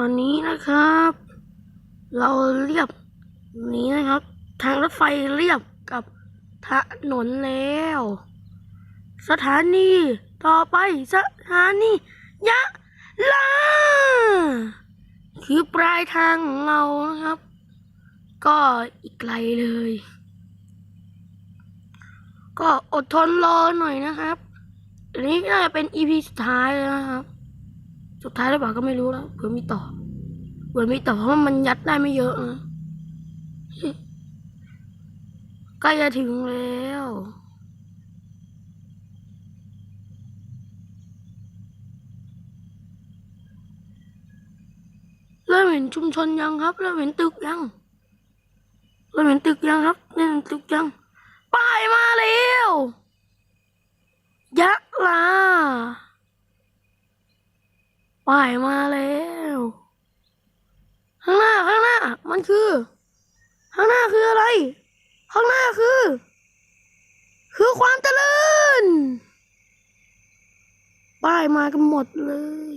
ตอนนี้นะครับ เราเรียบนี้นะครับ ทางรถไฟเรียบกับถนนแล้ว สถานีต่อไปสถานียะลาคือปลายทางของเรานะครับ ก็อีกไกลเลย ก็อดทนรอหน่อยนะครับอันนี้น่าจะเป็น EP สุดท้ายแล้วนะครับ สุดท้ายหรือเปล่าก็ไม่รู้แล้วเผื่อมีต่อเผื่อมีต่อเพราะมันยัดได้ไม่เยอะนะใกล้จะถึงแล้วเริ่มเห็นชุมชนยังครับเริ่มเห็นตึกยังเริ่มเห็นตึกยังครับเริ่มเห็นตึกยังป้ายมาแล้วยะลา ป้ายมาแล้ว ข้างหน้าข้างหน้า มันคือ ข้างหน้าคืออะไร ข้างหน้าคือ คือความเจริญป้ายมากันหมดเลย